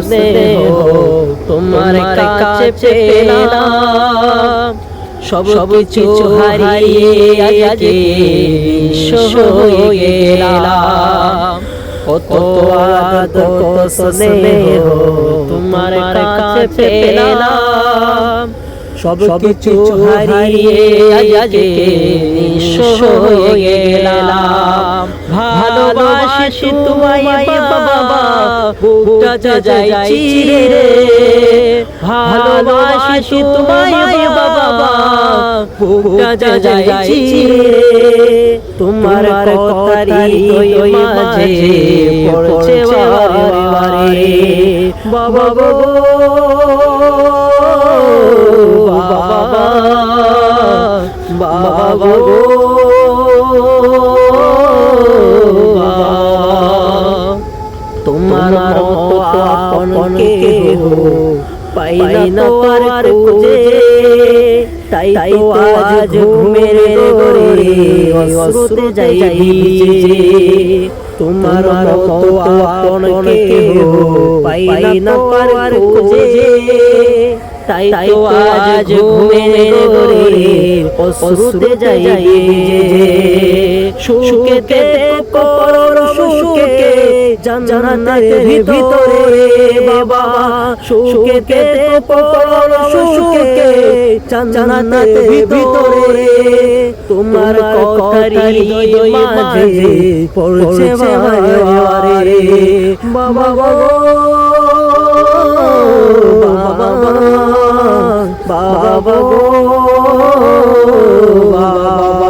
স্নেহ তোমার কাছে সব কিছু হারিয়ে আজকে কত কত তোমার কাছে সব কিছু হারিয়ে আজকে ভালোবাসি তোমায় বাবা। বুকটা যাইছি রে। ভালোবাসি তোমায় বাবা। বুকটা যাইছি রে। তোমার কথারি মাঝে পড়ছে বারে বাবা গো বাবা। বাবা গো মতো আপন কেহ পাই না তো আর খুঁজে। তাই তো আজ ঘুমের ঘরে অশ্রুতে যাই ভিজে। তোমার মতো আপন কেহ পাই না তো আর খুঁজে। তাই তো আজ ঘুমের ঘরে অশ্রুতে যাই ভিজে। সুখেতে কপর সুখে জান্নাতের ভিতরে বাবা সুখেতে পড়ল সুখে জান্নাতের ভিতরে। তোমার কথারি মাঝে পড়ছে বাবারে বাবা বাবা বাবা বাবা